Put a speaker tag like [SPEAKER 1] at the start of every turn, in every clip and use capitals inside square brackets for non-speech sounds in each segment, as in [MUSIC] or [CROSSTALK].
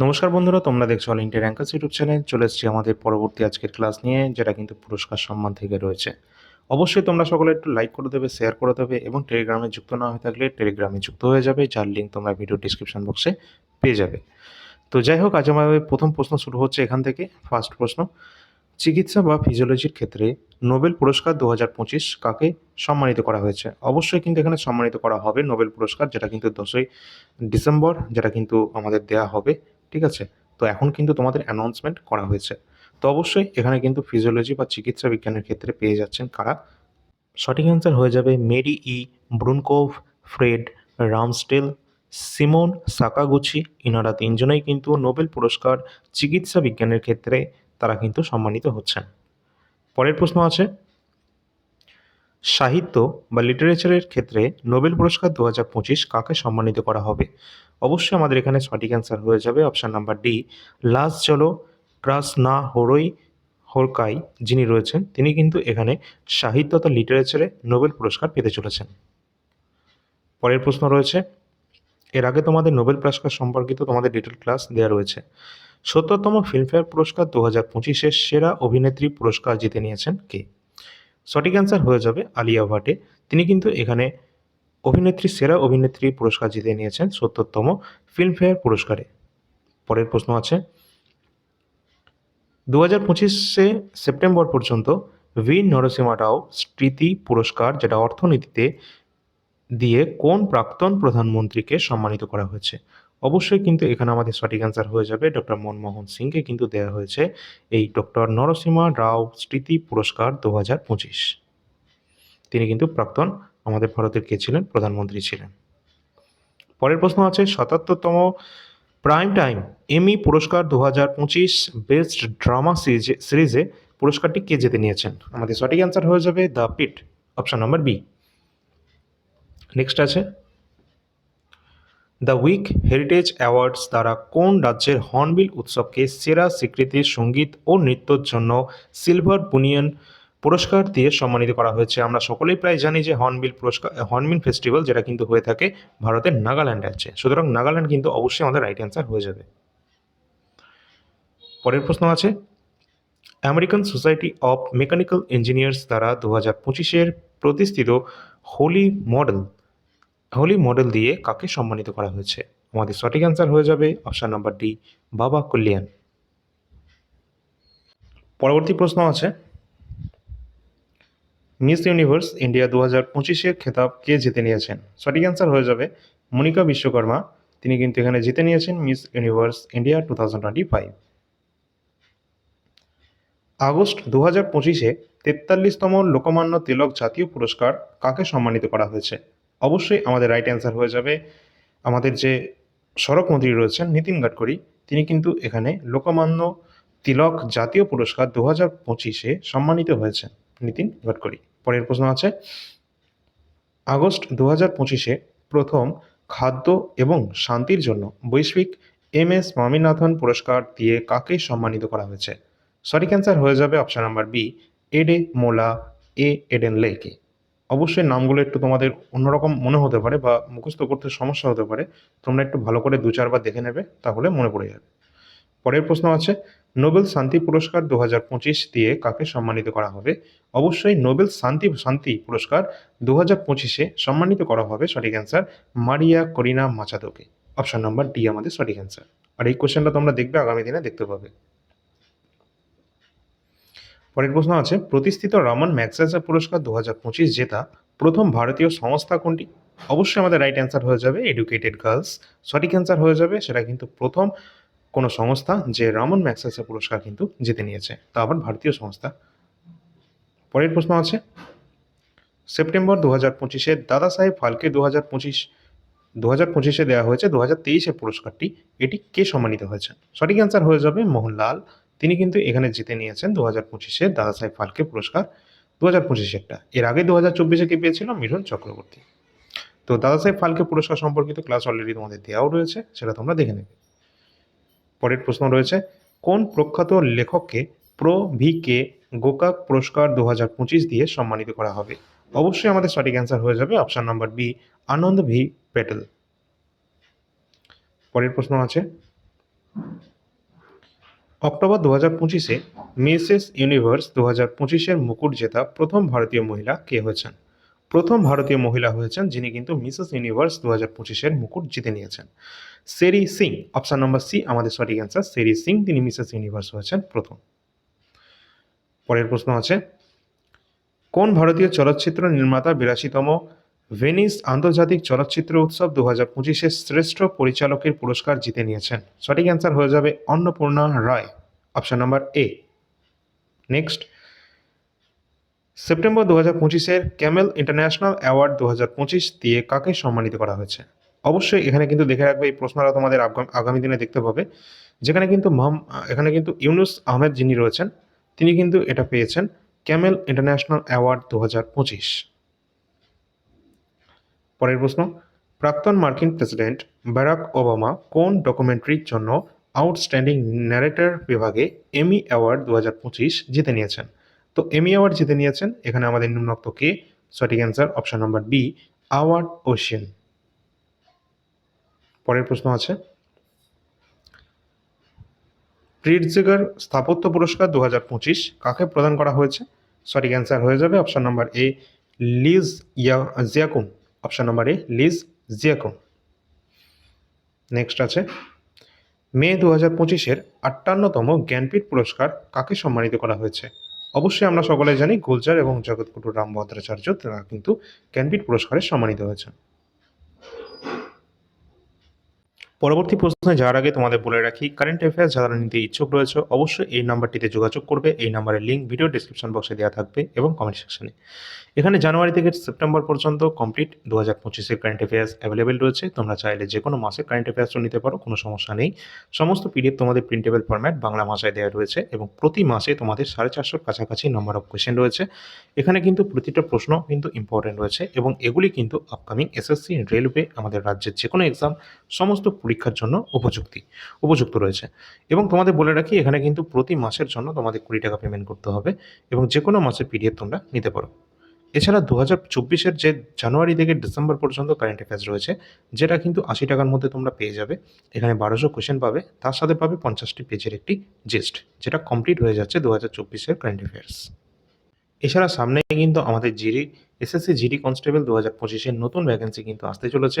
[SPEAKER 1] নমস্কার বন্ধুরা, তোমরা দেখছ all India rankers YouTube channel চলে এসেছি আমাদের পরবর্তী আজকের ক্লাস নিয়ে, যেটা কিন্তু পুরস্কার সম্মান থেকে রয়েছে। অবশ্যই তোমরা সকলে একটু লাইক করে দেবে শেয়ার করে দেবে এবং টেলিগ্রামে যুক্ত না হয়ে থাকলে টেলিগ্রামে যুক্ত হয়ে যাবে, যার লিঙ্ক তোমরা ভিডিও ডিসক্রিপশন বক্সে পেয়ে যাবে। তো যাই হোক, আজ আমাদের প্রথম প্রশ্ন শুরু হচ্ছে এখান থেকে ফার্স্ট প্রশ্ন। চিকিৎসা বা ফিজিওলজির ক্ষেত্রে নোবেল পুরস্কার দু হাজার পঁচিশ কাকে সম্মানিত করা হয়েছে? অবশ্যই কিন্তু এখানে সম্মানিত করা হবে নোবেল পুরস্কার, যেটা কিন্তু দশই ডিসেম্বর যেটা কিন্তু আমাদের দেয়া হবে। ঠিক আছে? তো এখন কিন্তু তোমাদের অ্যানাউন্সমেন্ট করা হয়েছে। তো অবশ্যই এখানে কিন্তু ফিজিওলজি বা চিকিৎসা বিজ্ঞানের ক্ষেত্রে পেয়ে যাচ্ছেন কারা। সঠিক অ্যান্সার হয়ে যাবে Mary E Brunkow Fred Ramsdell Shimon Sakaguchi ইনারা তিনজনেই কিন্তু নোবেল পুরস্কার চিকিৎসা বিজ্ঞানের ক্ষেত্রে তারা কিন্তু সম্মানিত হচ্ছেন। পরের প্রশ্ন আছে, সাহিত্য বা লিটারেচারের ক্ষেত্রে নোবেল পুরস্কার দু হাজার পঁচিশ কাকে সম্মানিত করা হবে? অবশ্যই আমাদের এখানে সঠিক অ্যান্সার হয়ে যাবে। অপশান নাম্বার ডি লাস চলো ক্রাস না হরই হোরকাই যিনি রয়েছেন, তিনি কিন্তু এখানে সাহিত্য তথা লিটারেচারে নোবেল পুরস্কার পেতে চলেছেন। পরের প্রশ্ন রয়েছে, এর আগে তোমাদের নোবেল পুরস্কার সম্পর্কিত তোমাদের ডিটেল ক্লাস দেওয়া রয়েছে। সত্তরতম ফিল্মফেয়ার পুরস্কার দু হাজার পঁচিশের সেরা অভিনেত্রী পুরস্কার জিতে নিয়েছেন কে? সঠিক অ্যান্সার হয়ে যাবে আলিয়া ভাটে। তিনি কিন্তু এখানে অভিনেত্রী সেরা অভিনেত্রী পুরস্কার জিতে নিয়েছেন সত্তরতম ফিল্মফেয়ার পুরস্কারে। পরের প্রশ্ন আছে। দু হাজার পঁচিশে সেপ্টেম্বর পর্যন্ত ভি নরসিমা রাও স্মৃতি পুরস্কার, যেটা অর্থনীতিতে দিয়ে কোন প্রাক্তন প্রধানমন্ত্রীকে সম্মানিত করা হয়েছে? অবশ্যই কিন্তু এখানে আমাদের সঠিক অ্যান্সার হয়ে যাবে। ডক্টর মনমোহন সিংকে কিন্তু দেওয়া হয়েছে এই ডক্টর নরসিমা রাও স্মৃতি পুরস্কার দু তিনি কিন্তু প্রাক্তন আমাদের ভারতের কে ছিলেন? প্রধানমন্ত্রী ছিলেন। পরের প্রশ্ন আছে, সাতাত্তরতম প্রাইম টাইম এমি পুরস্কার দু হাজার পঁচিশ বেস্ট ড্রামা সিরিজে সিরিজে পুরস্কারটি কে জিতে নিয়েছেন? আমাদের সঠিক অ্যান্সার হয়ে যাবে the Pitt option number B next আছে দ্য উইক হেরিটেজ অ্যাওয়ার্ডস দ্বারা কোন রাজ্যের হর্নবিল উৎসবকে সেরা স্বীকৃতির সংগীত ও নৃত্যর জন্য সিলভার বুনিয়ন পুরস্কার দিয়ে সম্মানিত করা হয়েছে। আমরা সকলেই প্রায় জানি যে হর্নবিল পুরস্কার, হর্নবিল ফেস্টিভ্যাল যেটা কিন্তু হয়ে থাকে ভারতের নাগাল্যান্ড রাজ্যে সুতরাং নাগাল্যান্ড কিন্তু অবশ্যই আমাদের রাইট অ্যান্সার হয়ে যাবে। পরের প্রশ্ন আছে, American Society of Mechanical Engineers দ্বারা দু হাজার পঁচিশের প্রতিষ্ঠিত হোলি মডেল হোলি মডেল দিয়ে কাকে সম্মানিত করা হয়েছে? আমাদের সঠিক অ্যান্সার হয়ে যাবে অপশান নাম্বার ডি বাবা কল্যাণ। পরবর্তী প্রশ্ন আছে মিস ইউনিভার্স, ইন্ডিয়া দু হাজার পঁচিশের খেতাব কে জিতে নিয়েছেন? সঠিক অ্যান্সার হয়ে যাবে মনিকা বিশ্বকর্মা। তিনি কিন্তু এখানে জিতে নিয়েছেন Miss Universe, India two thousand twenty five August দু হাজার পঁচিশে তেতাল্লিশতম লোকমান্য তিলক জাতীয় পুরস্কার কাকে সম্মানিত করা হয়েছে? অবশ্যই আমাদের রাইট অ্যান্সার হয়ে যাবে। আমাদের যে সড়ক মন্ত্রী রয়েছেন নীতিন গাডকারি, তিনি কিন্তু এখানে লোকমান্য তিলক জাতীয় পুরস্কার দু হাজার পঁচিশে সম্মানিত হয়েছেন। নীতিন গাডকারি। পরের প্রশ্ন আছে। আগস্ট দু হাজার পঁচিশে প্রথম খাদ্য এবং শান্তির জন্য বৈশ্বিক এম এস স্বামীনাথন পুরস্কার দিয়ে কাকে সম্মানিত করা হয়েছে? সঠিক অ্যান্সার হয়ে যাবে অপশান নাম্বার বি, এডে মোলা, এ এডেন লেকে অবশ্যই নামগুলো একটু তোমাদের অন্যরকম মনে হতে পারে বা মুখস্থ করতে সমস্যা হতে পারে। তোমরা একটু ভালো করে দু চারবার দেখে নেবে, তাহলে মনে পড়ে যাবে। পরের প্রশ্ন আছে, নোবেল শান্তি পুরস্কার দু হাজার পঁচিশ দিয়ে কাকে সম্মানিত করা হবে? অবশ্যই নোবেল শান্তি শান্তি পুরস্কার দু হাজার পঁচিশে সম্মানিত করা হবে সঠিক অ্যান্সার মারিয়া করিনা মাচাদোকে। অপশন নাম্বার ডি আমাদের সঠিক অ্যান্সার আর এই কোশ্চেনটা তোমরা দেখবে আগামী দিনে দেখতে পাবে। পরের প্রশ্ন আছে, প্রতিষ্ঠিত রমন ম্যাগসেসে পুরস্কার দু হাজার পঁচিশ জেতা প্রথম ভারতীয় সংস্থা কোনটি? অবশ্যই আমাদের রাইট অ্যান্সার হয়ে যাবে এডুকেটেড গার্লস সঠিক অ্যান্সার হয়ে যাবে, সেটা কিন্তু প্রথম কোনো সংস্থা যে রামন ম্যাগসেসে পুরস্কার কিন্তু জিতে নিয়েছে, তা আবার ভারতীয় সংস্থা। পরের প্রশ্ন আছে, সেপ্টেম্বর দু হাজার পঁচিশে দাদা সাহেব ফালকে দু হাজার পঁচিশ দু হাজার পঁচিশে দেওয়া হয়েছে দু হাজার তেইশে পুরস্কারটি, এটি কে সম্মানিত হয়েছেন সঠিক অ্যান্সার হয়ে যাবে মোহনলাল। তিনি কিন্তু এখানে জিতে নিয়েছেন দু হাজার পঁচিশে দাদা সাহেব ফালকে পুরস্কার দু হাজার পঁচিশেরটা। এর আগে দু হাজার চব্বিশে কে পেয়েছিল? মিঠুন চক্রবর্তী। তো দাদা সাহেব ফালকে পুরস্কার সম্পর্কিত ক্লাস অলরেডি তোমাদের দেওয়াও রয়েছে, সেটা তোমরা দেখে নেবে। পরের প্রশ্ন রয়েছে, কোন প্রখ্যাত লেখককে প্রো ভি কে গোকাক পুরস্কার দু হাজার পঁচিশ দিয়ে সম্মানিত করা হবে? অবশ্যই আমাদের সঠিক অ্যান্সার হয়ে যাবে option number B Anand V Patel পরের প্রশ্ন আছে, অক্টোবর দু হাজার পঁচিশে মিসেস ইউনিভার্স দু হাজার পঁচিশের মুকুট জেতা প্রথম ভারতীয় মহিলা কে হয়েছেন? প্রথম ভারতীয় মহিলা হয়েছেন যিনি কিন্তু মিসেস ইউনিভার্স দু হাজার পঁচিশের মুকুট জিতে নিয়েছেন। সেরি সিং অপশন নম্বর সি আমাদের সঠিক অ্যান্সার সেরি সিং, তিনি মিসেস ইউনিভার্স হয়েছেন প্রথম। পরের প্রশ্ন আছে, কোন ভারতীয় চলচ্চিত্র নির্মাতা বিরাশিতম ভেনিস আন্তর্জাতিক চলচ্চিত্র উৎসব দু হাজার পঁচিশের শ্রেষ্ঠ পরিচালকের পুরস্কার জিতে নিয়েছেন? সঠিক অ্যান্সার হয়ে যাবে Annapurna Rai. Option number A next September দু হাজার পঁচিশের ক্যামেল ইন্টারন্যাশনাল অ্যাওয়ার্ড দু হাজার পঁচিশ দিয়ে কাকে সম্মানিত করা হয়েছে? অবশ্যই এখানে কিন্তু দেখে রাখবে এই প্রশ্নটা তোমাদের আগামী দিনে দেখতে পাবে। যেখানে কিন্তু এখানে কিন্তু ইউনুস আহমেদ যিনি রয়েছেন, তিনি কিন্তু এটা পেয়েছেন, ক্যামেল ইন্টারন্যাশনাল অ্যাওয়ার্ড দু হাজার পঁচিশ। পরের প্রশ্ন, প্রাক্তন মার্কিন প্রেসিডেন্ট ব্যারাক ওবামা কোন ডকুমেন্টারির জন্য আউটস্ট্যান্ডিং ন্যারেটর বিভাগে এমি অ্যাওয়ার্ড দু হাজার পঁচিশ জিতে নিয়েছেন? তো এমি অ্যাওয়ার্ড জিতে নিয়েছেন, এখানে আমাদের নিম্নোক্ত কে? সঠিক answer option number B, our ocean পরের প্রশ্ন আছে। প্রিটজিগার স্থাপত্য পুরস্কার দু হাজার পঁচিশ কাকে প্রদান করা হয়েছে? সঠিক অ্যান্সার হয়ে যাবে অপশান নাম্বার এ, লিজ ইয়া, জিয়াকুম। অপশান নাম্বার এ, লিজ জিয়াকুম। নেক্সট আছে। মে দু হাজার পঁচিশের আটান্নতম জ্ঞানপীঠ পুরস্কার কাকে সম্মানিত করা হয়েছে? অবশ্যই আমরা সকলে জানি, গুলজার এবং জগৎগুরু রাম ভদ্রাচার্য তারা কিন্তু জ্ঞানপীঠ পুরস্কারে সম্মানিত হয়েছেন। পরবর্তী প্রশ্নে যাওয়ার আগে তোমাদের বলে রাখি কারেন্ট অ্যাফেয়ার্স যারা নিতে ইচ্ছুক রয়েছে, অবশ্যই এই নাম্বারটিতে যোগাযোগ করবে। এই নাম্বারের লিঙ্ক ভিডিও ডিসক্রিপশন বক্সে দেওয়া থাকবে এবং কমেন্ট সেকশনে এখানে জানুয়ারি থেকে সেপ্টেম্বর পর্যন্ত কমপ্লিট দু হাজার পঁচিশের কারেন্ট অ্যাফেয়ার্স অ্যাভেলেবেল রয়েছে। তোমরা চাইলে যে কোনো মাসে কারেন্ট অ্যাফেয়ার্সও নিতে পারো, কোনো সমস্যা নেই। সমস্ত পিডিএফ তোমাদের প্রিন্টেবল ফরম্যাট বাংলা ভাষায় দেওয়া রয়েছে এবং প্রতি মাসে তোমাদের সাড়ে চারশোর কাছাকাছি নাম্বার অফ কোয়েশ্চেন রয়েছে। এখানে কিন্তু প্রতিটা প্রশ্ন কিন্তু ইম্পর্টেন্ট রয়েছে এবং এগুলি কিন্তু আপকামিং এসএসসি রেলওয়ে আমাদের রাজ্যের যে কোনো এক্সাম সমস্ত পরীক্ষার জন্য উপযুক্তি, উপযুক্ত রয়েছে। এবং তোমাদের বলে রাখি, এখানে কিন্তু প্রতি মাসের জন্য তোমাদের কুড়ি টাকা পেমেন্ট করতে হবে এবং যে কোনো মাসের পিডিএফ তোমরা নিতে পারো। এছাড়া দু হাজার চব্বিশের যে জানুয়ারি থেকে ডিসেম্বর পর্যন্ত কারেন্ট অ্যাফেয়ার্স রয়েছে, যেটা কিন্তু আশি টাকার মধ্যে তোমরা পেয়ে যাবে। এখানে বারোশো কোশ্চেন পাবে, তার সাথে পাবে পঞ্চাশটি পেজের একটি জিস্ট যেটা কমপ্লিট হয়ে যাচ্ছে দু হাজার চব্বিশের কারেন্ট অ্যাফেয়ার্স এছাড়া সামনে কিন্তু আমাদের জিডি এসএসসি জিডি কনস্টেবল দু হাজার পঁচিশের নতুন ভ্যাকেন্সি কিন্তু আসতে চলেছে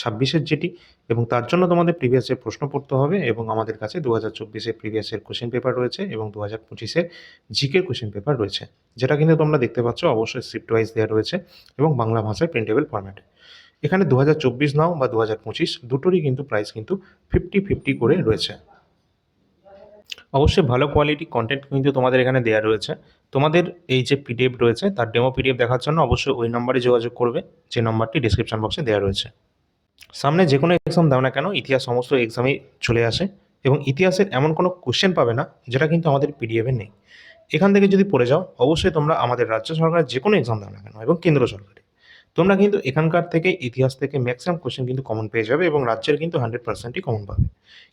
[SPEAKER 1] ছাব্বিশের যেটি এবং তার জন্য তোমাদের প্রিভিয়াস প্রিভিয়াসের প্রশ্ন পড়তে হবে এবং আমাদের কাছে দু হাজার চব্বিশের প্রিভিয়াস প্রিভিয়াসের কোশ্চেন পেপার রয়েছে এবং দু হাজার পঁচিশের জিকের কোশ্চেন পেপার রয়েছে, যেটা কিন্তু তোমরা দেখতে পাচ্ছ অবশ্যই শিফট ওয়াইজ দেওয়া রয়েছে এবং বাংলা ভাষায় প্রিন্টেবল ফরম্যাটে এখানে দু হাজার চব্বিশ নাও বা দু হাজার পঁচিশ দুটোরই কিন্তু প্রাইস কিন্তু ফিফটি ফিফটি করে রয়েছে। অবশ্যই ভালো কোয়ালিটি কন্টেন্ট কিন্তু তোমাদের এখানে দেওয়া রয়েছে। তোমাদের এই যে পিডিএফ রয়েছে, তার ডেমো পিডিএফ দেখার জন্য অবশ্যই ওই নম্বরে যোগাযোগ করবে, যে নম্বরটি ডিসক্রিপশন বক্সে দেওয়া রয়েছে। সামনে যে কোনো এক্সাম দাও না কেন, ইতিহাস সমস্ত এক্সামেই চলে আসে এবং ইতিহাসের এমন কোনো কোশ্চেন পাবে না, যেটা কিন্তু আমাদের পিডিএফে নেই। এখান থেকে যদি পড়ে যাও, অবশ্যই তোমরা আমাদের রাজ্য সরকারের যে কোনো এক্সাম দাও না কেন এবং কেন্দ্র সরকারে তোমরা কিন্তু এখানকার থেকে ইতিহাস থেকে ম্যাক্সিমাম কোশ্চেন কিন্তু কমন পেয়ে যাবে এবং রাজ্যের কিন্তু হান্ড্রেড পার্সেন্টই কমন পাবে।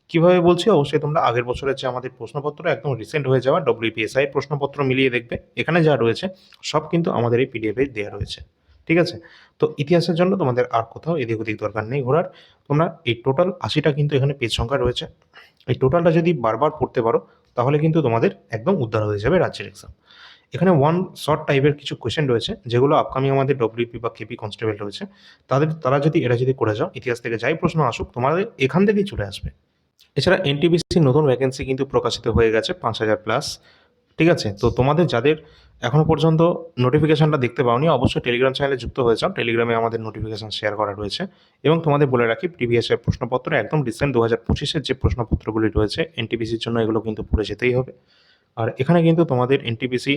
[SPEAKER 1] কীভাবে বলছি? অবশ্যই তোমরা আগের বছরের যে আমাদের প্রশ্নপত্র একদম রিসেন্ট হয়ে যাওয়া ডব্লিউপিএসআই প্রশ্নপত্র মিলিয়ে দেখবে। এখানে যা রয়েছে, সব কিন্তু আমাদের এই পিডিএফে দেওয়া রয়েছে। ঠিক আছে? তো ইতিহাসের জন্য তোমাদের আর কোথাও এদিক ওদিক দরকার নেই ঘোরার। তোমরা এই টোটাল আশিটা কিন্তু এখানে পেজ সংখ্যা রয়েছে। এই টোটালটা যদি বারবার পড়তে পারো, তাহলে কিন্তু তোমাদের একদম উদ্ধার হয়ে যাবে রাজ্যের এক্সাম এখানে ওয়ান শর্ট টাইপের কিছু কোয়েশ্চেন রয়েছে, যেগুলো আপকামিং আমাদের ডব্লিউপি বা কেপি কনস্টেবল রয়েছে। তাদের, তারা যদি এটা যদি করে যাও, ইতিহাস থেকে যাই প্রশ্ন আসুক, তোমাদের এখান থেকেই চলে আসবে। এছাড়া এনটিবিসি নতুন ভ্যাকেন্সি কিন্তু প্রকাশিত হয়ে গেছে পাঁচ হাজার প্লাস ঠিক আছে? তো তোমাদের যাদের এখনও পর্যন্ত নোটিফিকেশনটা দেখতে পাওনি, অবশ্যই টেলিগ্রাম চ্যানেলে যুক্ত হয়ে যাও। টেলিগ্রামে আমাদের নোটিফিকেশান শেয়ার করা রয়েছে। এবং তোমাদের বলে রাখি প্রিভিয়াসের প্রশ্নপত্র একদম রিসেন্ট দু হাজার পঁচিশের যে প্রশ্নপত্রগুলি রয়েছে এনটিপিসির জন্য এগুলো কিন্তু পড়ে যেতেই হবে। আর এখানে কিন্তু তোমাদের এনটিপিসি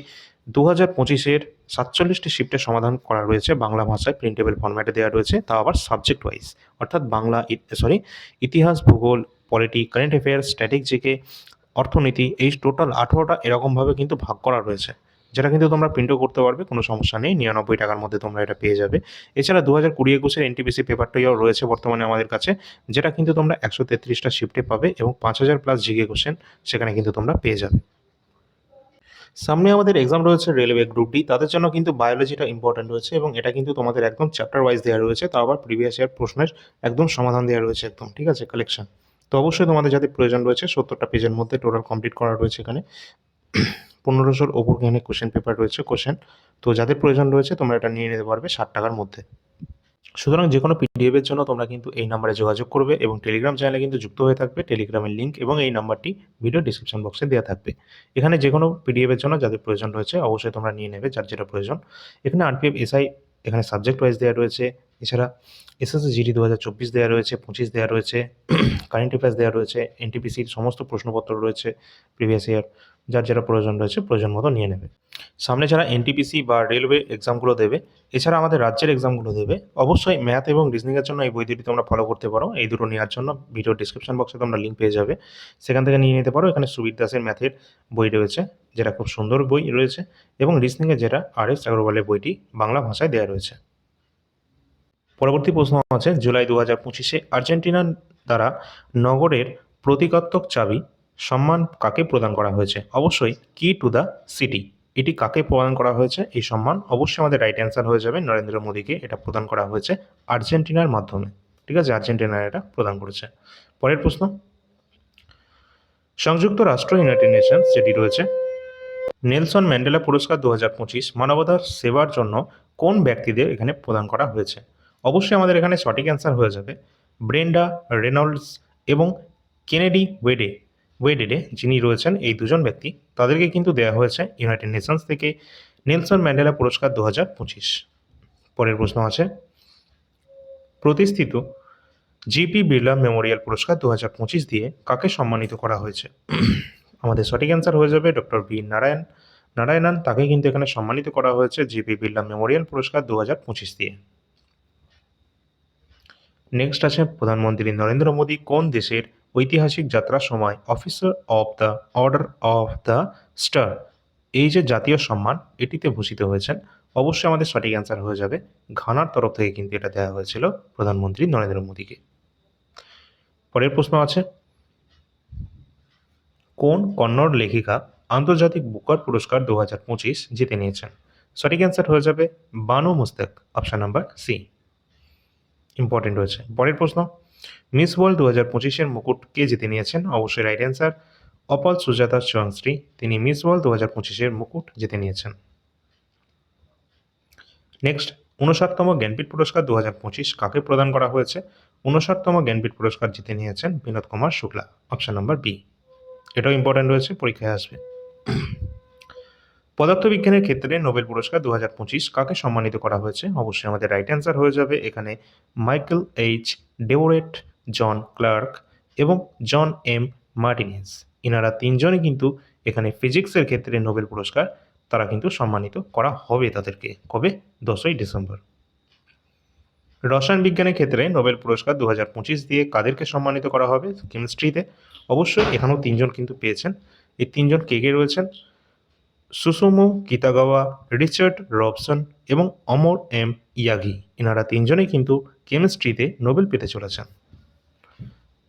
[SPEAKER 1] দু হাজার পঁচিশের সাতচল্লিশটি শিফটের সমাধান করা রয়েছে বাংলা ভাষায় প্রিন্টেবল ফরম্যাটে দেওয়া রয়েছে তা আবার সাবজেক্ট ওয়াইজ অর্থাৎ বাংলা সরি ইতিহাস, ভূগোল polity current affairs static GK অর্থনীতি, এই টোটাল আঠেরোটা এরকমভাবে কিন্তু ভাগ করা রয়েছে। যেটা কিন্তু তোমরা প্রিন্টও করতে পারবে, কোনো সমস্যা নেই, নিরানব্বই টাকার মধ্যে তোমরা এটা পেয়ে যাবে। এছাড়া দু হাজার কুড়ি একুশের এনটিপিসি পেপারটাও রয়েছে বর্তমানে আমাদের কাছে, যেটা কিন্তু তোমরা একশো তেত্রিশটা শিফটে পাবে এবং পাঁচ হাজার প্লাস জিকে কোশ্চেন সেখানে কিন্তু তোমরা পেয়ে যাবে। সামনে আমাদের এক্সাম রয়েছে রেলওয়ে গ্রুপ ডি তাদের জন্য কিন্তু বায়োলজিটা ইম্পর্টেন্ট রয়েছে এবং এটা কিন্তু তোমাদের একদম চ্যাপ্টার ওয়াইজ দেওয়া রয়েছে, তাও আবার প্রিভিয়াস ইয়ার প্রশ্নের একদম সমাধান দেওয়া রয়েছে একদম, ঠিক আছে কালেকশন তো অবশ্যই তোমাদের যাদের প্রয়োজন রয়েছে, সত্তরটা পেজের মধ্যে টোটাল কমপ্লিট করা রয়েছে এখানে। [CLEARS THROAT] পনেরোশোর ওপর এখানে কোশ্চেন পেপার রয়েছে কোশ্চেন তো যাদের প্রয়োজন রয়েছে, তোমরা এটা নিয়ে নিতে পারবে ষাট টাকার মধ্যে। সুতরাং যে কোনো পিডিএফের জন্য তোমরা কিন্তু এই নাম্বারে যোগাযোগ করবে এবং টেলিগ্রাম চ্যানেলে কিন্তু যুক্ত হয়ে থাকবে। টেলিগ্রামের লিঙ্ক এবং এই নাম্বারটি ভিডিও ডিসক্রিপশন বক্সে দেওয়া থাকবে। এখানে যে কোনো পিডিএফের জন্য যাদের প্রয়োজন রয়েছে, অবশ্যই তোমরা নিয়ে নেবে যার যেটা প্রয়োজন। এখানে আরপিএফ এসআই এখানে সাবজেক্ট ওয়াইজ দেওয়া রয়েছে। এছাড়া এসএসসি জিডি দু হাজার চব্বিশ দেওয়া রয়েছে, পঁচিশ দেওয়া রয়েছে কারেন্ট অ্যাফেয়ার্স দেওয়া রয়েছে এনটিপিসির সমস্ত প্রশ্নপত্র রয়েছে প্রিভিয়াস ইয়ার যার যেটা প্রয়োজন রয়েছে, প্রয়োজন মতো নিয়ে নেবে। সামনে যারা এনটিপিসি বা রেলওয়ে এক্সামগুলো দেবে, এছাড়া আমাদের রাজ্যের এক্সামগুলো দেবে, অবশ্যই ম্যাথ এবং রিজনিংয়ের জন্য এই বই দুটি তোমরা ফলো করতে পারো। এই দুটো নেওয়ার জন্য ভিডিও ডিসক্রিপশন বক্সে তোমরা লিঙ্ক পেয়ে যাবে। সেখান থেকে নিয়ে নিতে পারো। এখানে সুবির দাসের ম্যাথের বই রয়েছে, যেটা খুব সুন্দর বই রয়েছে এবং রিজনিংয়ের যেটা আর এস আগরওয়ালের বইটি বাংলা ভাষায় দেওয়া রয়েছে। পরবর্তী প্রশ্ন আছে, জুলাই দু হাজার পঁচিশে আর্জেন্টিনার দ্বারা নগরের প্রতীকাত্মক চাবি সম্মান কাকে প্রদান করা হয়েছে? অবশ্যই কি টু দ্য সিটি এটি কাকে প্রদান করা হয়েছে? এই সম্মান অবশ্যই আমাদের রাইট অ্যান্সার হয়ে যাবে নরেন্দ্র মোদীকে এটা প্রদান করা হয়েছে আর্জেন্টিনার মাধ্যমে। ঠিক আছে? আর্জেন্টিনার এটা প্রদান করেছে। পরের প্রশ্ন। সংযুক্ত রাষ্ট্র ইউনাইটেড নেশনস যেটি রয়েছে, নেলসন ম্যান্ডেলা পুরস্কার দু হাজার পঁচিশ মানবতার সেবার জন্য কোন ব্যক্তিদের এখানে প্রদান করা হয়েছে? অবশ্যই আমাদের এখানে সঠিক অ্যান্সার হয়ে যাবে ব্রেন্ডা রেনল্ডস এবং কেনেডি ওয়েডে। ওয়েডেডে যিনি রয়েছেন, এই দুজন ব্যক্তি, তাদেরকে কিন্তু দেওয়া হয়েছে ইউনাইটেড নেশনস থেকে নেলসন ম্যান্ডেলা পুরস্কার দু হাজার পঁচিশ। পরের প্রশ্ন আছে, প্রতিষ্ঠিত জিপি বিড়লা মেমোরিয়াল পুরস্কার দু হাজার পঁচিশ দিয়ে কাকে সম্মানিত করা হয়েছে? আমাদের সঠিক অ্যান্সার হয়ে যাবে ডক্টর বি নারায়ণ নারায়ণন তাকে কিন্তু এখানে সম্মানিত করা হয়েছে জিপি বিড়লা মেমোরিয়াল পুরস্কার দু হাজার পঁচিশ দিয়ে। নেক্সট আছে, প্রধানমন্ত্রী নরেন্দ্র মোদী কোন দেশের ঐতিহাসিক যাত্রার সময় officer of the order of the star এই যে জাতীয় সম্মান, এটিতে ভূষিত হয়েছেন। অবশ্যই আমাদের সঠিক অ্যান্সার হয়ে যাবে। ঘানার তরফ থেকে কিন্তু এটা দেওয়া হয়েছিল প্রধানমন্ত্রী নরেন্দ্র মোদীকে। পরের প্রশ্ন আছে। কোন কন্নড় লেখিকা আন্তর্জাতিক বুকার পুরস্কার দু হাজার পঁচিশ জিতে নিয়েছেন? সঠিক অ্যান্সার হয়ে যাবে Banu Mushtaq. Option number C important রয়েছে। পরের প্রশ্ন মিস ওয়ার্ল্ড দু হাজার পঁচিশের মুকুট কে জিতে নিয়েছেন? অবশ্যই right answer Opal, Suchata Chuangsri তিনি মিস ওয়ার্ল্ড দু হাজার পঁচিশের মুকুট জিতে নিয়েছেন। নেক্সট উনষাটতম জ্ঞানপীঠ পুরস্কার দু হাজার পঁচিশ কাকে প্রদান করা হয়েছে? উনষাটতম জ্ঞানপীঠ পুরস্কার জিতে নিয়েছেন Vinod Kumar Shukla. Option number B এটাও ইম্পর্টেন্ট রয়েছে, পরীক্ষায় আসবে। পদার্থবিজ্ঞানের ক্ষেত্রে নোবেল পুরস্কার দু হাজার পঁচিশ কাকে সম্মানিত করা হয়েছে? অবশ্যই আমাদের রাইট অ্যান্সার হয়ে যাবে এখানে Michael H Devoret John Clarke এবং জন এম মার্টিনেস এনারা তিনজনই কিন্তু এখানে ফিজিক্সের ক্ষেত্রে নোবেল পুরস্কার তারা কিন্তু সম্মানিত করা হবে তাদেরকে কবে? দশই ডিসেম্বর। রসায়ন বিজ্ঞানের ক্ষেত্রে নোবেল পুরস্কার দু হাজার পঁচিশ দিয়ে কাদেরকে সম্মানিত করা হবে? কেমিস্ট্রিতে অবশ্যই এখানেও তিনজন কিন্তু পেয়েছেন। এই তিনজন কে কে রয়েছেন? সুসুমু কিতাগাওয়া, রিচার্ড রবসন এবং অমর এম ইয়াগি। এনারা তিনজনেই কিন্তু কেমিস্ট্রিতে নোবেল পেতে চলেছেন।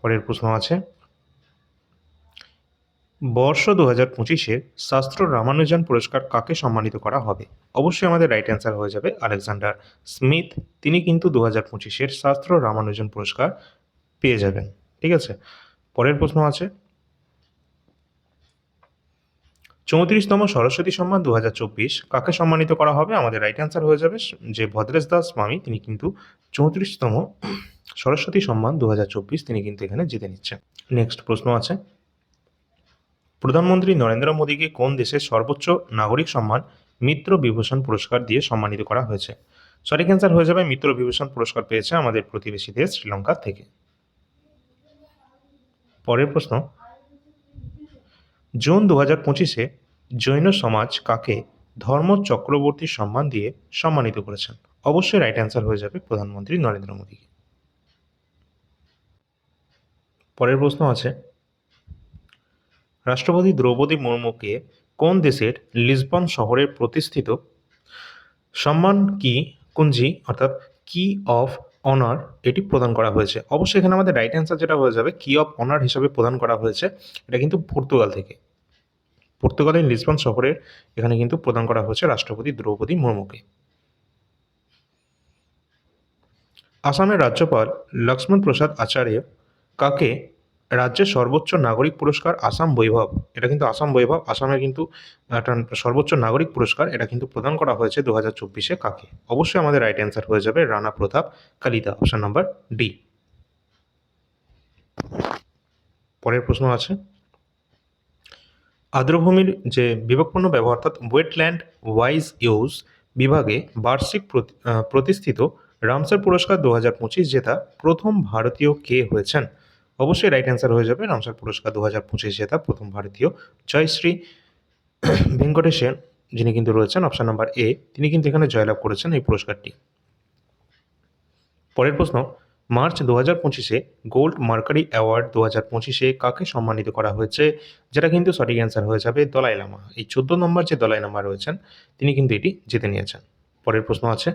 [SPEAKER 1] পরের প্রশ্ন আছে। বর্ষ দু হাজার পঁচিশের শাস্ত্র রামানুজন পুরস্কার কাকে সম্মানিত করা হবে? অবশ্যই আমাদের রাইট অ্যান্সার হয়ে যাবে আলেকজান্ডার স্মিথ। তিনি কিন্তু দু হাজার পঁচিশের শাস্ত্র রামানুজন পুরস্কার পেয়ে যাবেন। ঠিক আছে? পরের প্রশ্ন আছে। চৌত্রিশতম সরস্বতী সম্মান দু হাজার চব্বিশ। কাকে সম্মানিত করা হবে? আমাদের রাইট অ্যান্সার হয়ে যাবে যে ভদ্রেশ দাস স্বামী তিনি কিন্তু চৌত্রিশতম সরস্বতী সম্মান দু তিনি কিন্তু এখানে জিতে নিচ্ছেন। নেক্সট প্রশ্ন আছে। প্রধানমন্ত্রী নরেন্দ্র মোদীকে কোন দেশের সর্বোচ্চ নাগরিক সম্মান মিত্র বিভূষণ পুরস্কার দিয়ে সম্মানিত করা হয়েছে? সঠিক অ্যান্সার হয়ে যাবে, মিত্র বিভূষণ পুরস্কার পেয়েছে আমাদের প্রতিবেশী দেশ শ্রীলঙ্কা থেকে। পরের প্রশ্ন জুন দু হাজার পঁচিশে জৈন সমাজ কাকে ধর্ম চক্রবর্তী সম্মান দিয়ে সম্মানিত করেছেন? অবশ্যই রাইট অ্যান্সার হয়ে যাবে প্রধানমন্ত্রী নরেন্দ্র মোদীকে। পরের প্রশ্ন আছে, রাষ্ট্রপতি দ্রৌপদী মুর্মুকে কোন দেশের লিসবন শহরে প্রতিষ্ঠিত সম্মান কি কুঞ্জি অর্থাৎ কি অফ অনার এটি প্রদান করা হয়েছে। অবশ্যই এখানে আমাদের রাইট অ্যান্সার যেটা হয়ে যাবে কি অফ অনার হিসাবে প্রদান করা হয়েছে। এটা কিন্তু পর্তুগাল থেকে। পর্তুগালের লিসবন শহরের এখানে কিন্তু প্রদান করা হয়েছে রাষ্ট্রপতি দ্রৌপদী মুর্মুকে। আসামের রাজ্যপাল লক্ষ্মণ প্রসাদ আচার্য কাকে রাজ্যের সর্বোচ্চ নাগরিক পুরস্কার আসাম বৈভব। এটা কিন্তু আসাম বৈভব, আসামে কিন্তু একটা সর্বোচ্চ নাগরিক পুরস্কার, এটা কিন্তু প্রদান করা হয়েছে দু হাজার চব্বিশে কাকে? অবশ্যই আমাদের রাইট অ্যান্সার হয়ে যাবে Rana Pratap Kalita option number D পরের প্রশ্ন আছে। আর্দ্রভূমির যে বিভবপূর্ণ ব্যবহার, অর্থাৎ ওয়েটল্যান্ড ওয়াইজ ইউজ বিভাগে বার্ষিক প্রতি- প্রতিষ্ঠিত রামসার পুরস্কার দু হাজার পঁচিশ জেতা প্রথম ভারতীয় কে হয়েছেন? অবশ্যই রাইট অ্যান্সার হয়ে যাবে। রামসার পুরস্কার দু হাজার পঁচিশ জেতা প্রথম ভারতীয় জয়শ্রী ভেঙ্কটেশের, যিনি কিন্তু রয়েছেন অপশন নাম্বার এ তিনি কিন্তু এখানে জয়লাভ করেছেন এই পুরস্কারটি। পরের প্রশ্ন, মার্চ দু হাজার পঁচিশে গোল্ড মার্কারি অ্যাওয়ার্ড দু হাজার পঁচিশে কাকে সম্মানিত করা হয়েছে? যেটা কিন্তু সঠিক অ্যান্সার হয়ে যাবে দলাই লামা। এই চোদ্দ নম্বর যে দলাই লামা রয়েছেন, তিনি কিন্তু এটি জিতে নিয়েছেন। পরের প্রশ্ন আছে,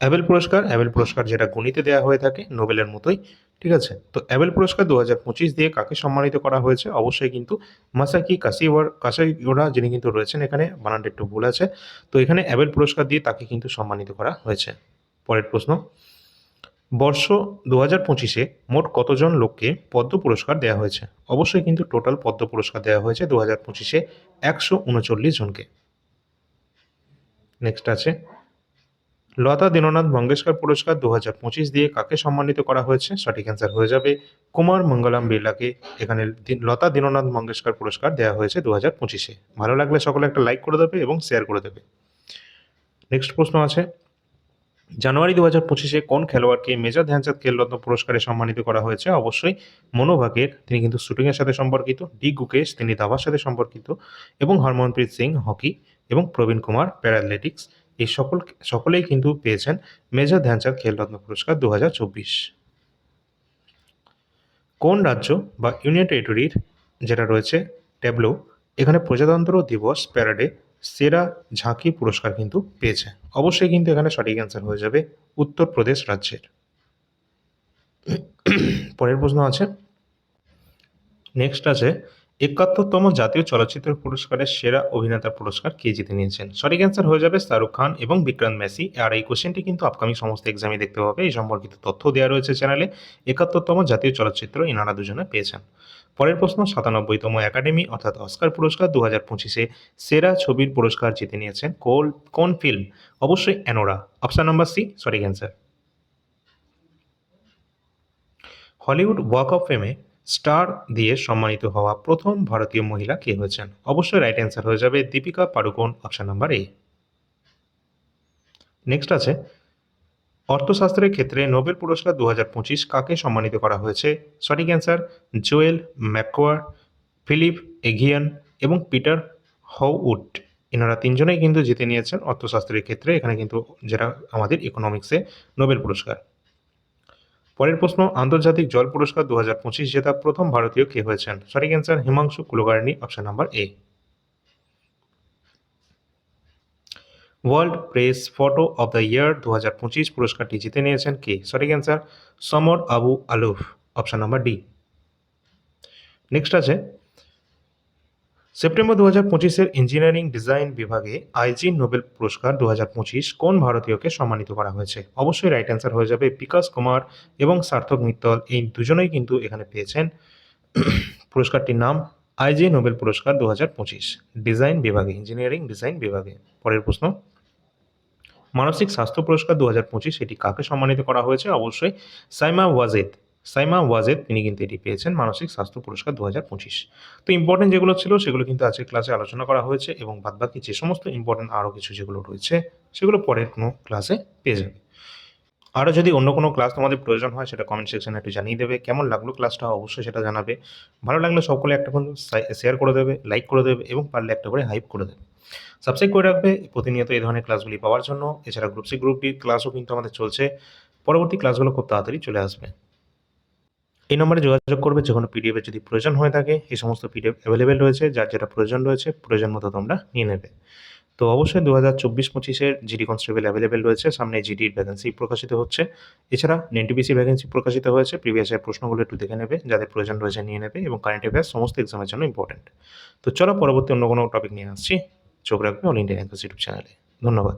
[SPEAKER 1] অ্যাবেল পুরস্কার অ্যাবেল পুরস্কার যেটা গণিতে দেওয়া হয়ে থাকে, নোবেলের মতোই ঠিক আছে? তো অ্যাবেল পুরস্কার দু হাজার পঁচিশ দিয়ে কাকে সম্মানিত করা হয়েছে? অবশ্যই কিন্তু মাসাকি কাসিওয়ার কাসাইওরা যিনি কিন্তু রয়েছেন এখানে, বানানটা একটু ভুল আছে। তো এখানে অ্যাবেল পুরস্কার দিয়ে তাকে কিন্তু সম্মানিত করা হয়েছে। পরের প্রশ্ন। বর্ষ দু হাজার পঁচিশে মোট কতজন লোককে পদ্ম পুরস্কার দেওয়া হয়েছে? অবশ্যই কিন্তু টোটাল পদ্ম পুরস্কার দেওয়া হয়েছে দু হাজার পঁচিশে একশো উনচল্লিশ জনকে। নেক্সট আছে। লতা দীননাথ মঙ্গেশকর পুরস্কার দু হাজার পঁচিশ দিয়ে কাকে সম্মানিত করা হয়েছে? সঠিক অ্যান্সার হয়ে যাবে কুমার মঙ্গলম বিড়লাকে। এখানে লতা দীননাথ মঙ্গেশকর পুরস্কার দেওয়া হয়েছে দু হাজার পঁচিশে ভালো লাগলে সকলে একটা লাইক করে দেবে এবং শেয়ার করে দেবে। নেক্সট প্রশ্ন আছে। জানুয়ারি দু হাজার পঁচিশে কোন খেলোয়াড়কে মেজর ধ্যানচাঁদ খেলরত্ন পুরস্কারে সম্মানিত করা হয়েছে? অবশ্যই মনোভাগের তিনি কিন্তু শুটিংয়ের সাথে সম্পর্কিত, ডি গুকেশ, তিনি দাবার সাথে সম্পর্কিত এবং হরমনপ্রীত সিং, হকি এবং প্রবীণ কুমার প্যারাথলেটিক্স এই সকল সকলেই কিন্তু পেয়েছেন মেজর ধ্যানচাঁদ খেলরত্ন পুরস্কার দু কোন রাজ্য বা ইউনিয়ন টেরিটরির যেটা রয়েছে ট্যাবলো, এখানে প্রজাতন্ত্র দিবস প্যারাডে সেরা ঝাঁকি পুরস্কার কিন্তু পেয়েছে। অবশ্যই কিন্তু এখানে সঠিক অ্যান্সার হয়ে যাবে উত্তরপ্রদেশ রাজ্যের। পরের প্রশ্ন আছে, নেক্সট আছে একাত্তরতম জাতীয় চলচ্চিত্র পুরস্কারের সেরা অভিনেতা পুরস্কার কে জিতে নিয়েছেন? সঠিক অ্যান্সার হয়ে যাবে শাহরুখ খান এবং বিক্রান্ত মেসি। আর এই কোশ্চেনটি কিন্তু আপকামিং সমস্ত এক্সামে দেখতে পাবে এই সম্পর্কিত তথ্য দেওয়া রয়েছে চ্যানেলে একাত্তরতম জাতীয় চলচ্চিত্র এনারা দুজনে পেয়েছেন। পরের প্রশ্ন, সাতানব্বইতম একাডেমি অর্থাৎ অস্কার পুরস্কার দু হাজার পঁচিশে সেরা ছবির পুরস্কার জিতে নিয়েছেন কোল, কোন ফিল্ম অবশ্যই অ্যানোরা অপশন নম্বর সি সঠিক অ্যান্সার হলিউড ওয়াক অফ ফেমে স্টার দিয়ে সম্মানিত হওয়া প্রথম ভারতীয় মহিলা কে হয়েছেন? অবশ্যই রাইট অ্যান্সার হয়ে যাবে Deepika Padukone option number A next আছে, অর্থশাস্ত্রের ক্ষেত্রে নোবেল পুরস্কার দু হাজার পঁচিশ কাকে সম্মানিত করা হয়েছে? সঠিক answer Joel Mokyr Philippe Aghion এবং পিটার হাউউড এনারা তিনজনেই কিন্তু জিতে নিয়েছেন অর্থশাস্ত্রের ক্ষেত্রে, এখানে কিন্তু যেটা আমাদের ইকোনমিক্সে নোবেল পুরস্কার। পরের প্রশ্ন, আন্তর্জাতিক জল পুরস্কার দু হাজার পঁচিশ জেতা প্রথম ভারতীয় কে হয়েছেন? সঠিক answer Himanshu Kulkarni option number A world press photo of the year দু হাজার পঁচিশ পুরস্কারটি জিতে নিয়েছেন কে? সঠিক answer Samar Abu Elouf option number D next আছে সেপ্টেম্বর দু হাজার পঁচিশের ইঞ্জিনিয়ারিং ডিজাইন বিভাগে আইজি নোবেল পুরস্কার দু পঁচিশ কোন ভারতীয়কে সম্মানিত করা হয়েছে? অবশ্যই রাইট অ্যান্সার হয়ে যাবে বিকাশ কুমার এবং সার্থক মিত্তল। এই দুজনেই কিন্তু এখানে পেয়েছেন পুরস্কারটির নাম আইজি নোবেল পুরস্কার দু হাজার পঁচিশ ডিজাইন বিভাগে, ইঞ্জিনিয়ারিং ডিজাইন বিভাগে। পরের প্রশ্ন, মানসিক স্বাস্থ্য পুরস্কার দু পঁচিশ এটি কাকে সম্মানিত করা হয়েছে? অবশ্যই সাইমা ওয়াজেদ সাইমা ওয়াজেদ, তিনি কিন্তু এটি পেয়েছেন মানসিক স্বাস্থ্য পুরস্কার দু হাজার পঁচিশ। তো ইম্পর্টেন্ট যেগুলো ছিল, সেগুলো কিন্তু আজকের ক্লাসে আলোচনা করা হয়েছে এবং বাদবাকি যে সমস্ত ইম্পর্টেন্ট আরও কিছু যেগুলো রয়েছে, সেগুলো পরের কোনো ক্লাসে পেয়ে যাবে। আরও যদি অন্য কোনো ক্লাস তোমাদের প্রয়োজন হয়, সেটা কমেন্ট সেকশনে একটু জানিয়ে দেবে। কেমন লাগল ক্লাসটা অবশ্যই সেটা জানাবে। ভালো লাগলে সকলে একটা করে শেয়ার করে দেবে লাইক করে দেবে এবং পারলে একটা করে হাইপ করে দেবে। সাবস্ক্রাইব করে রাখবে, প্রতিনিয়ত এই ধরনের ক্লাসগুলি পাওয়ার জন্য। এছাড়া গ্রুপ সি গ্রুপ ক্লাসও কিন্তু আমাদের চলছে। পরবর্তী ক্লাসগুলো খুব তাড়াতাড়ি চলে আসবে। এই নম্বরে যোগাযোগ করবে, যে কোনো পিডিএফের যদি প্রয়োজন হয়ে থাকে, এই সমস্ত পিডিএফ অ্যাভেলেবেল রয়েছে, যার যেটা প্রয়োজন রয়েছে, প্রয়োজন মতো তোমরা নিয়ে নেবে। তো অবশ্যই দু হাজার চব্বিশ পঁচিশের জিডি কনস্টেবল অ্যাভেলেবেল রয়েছে, সামনে জিডির ভ্যাকেন্সি প্রকাশিত হচ্ছে। এছাড়া এনটিপিসি ভ্যাকেন্সি প্রকাশিত হয়েছে প্রিভিয়াস ইয়ার প্রশ্নগুলো একটু দেখে নেবে, যাদের প্রয়োজন রয়েছে নিয়ে নেবে, এবং কারেন্ট অ্যাফেয়ার্স সমস্ত এক্সামের জন্য ইম্পর্টেন্ট তো চলো পরবর্তী অন্য কোনো টপিক নিয়ে আসছি। চোখ রাখবে অল ইন্ডিয়ান ইউনিভার্সিটি চ্যানেলে ধন্যবাদ।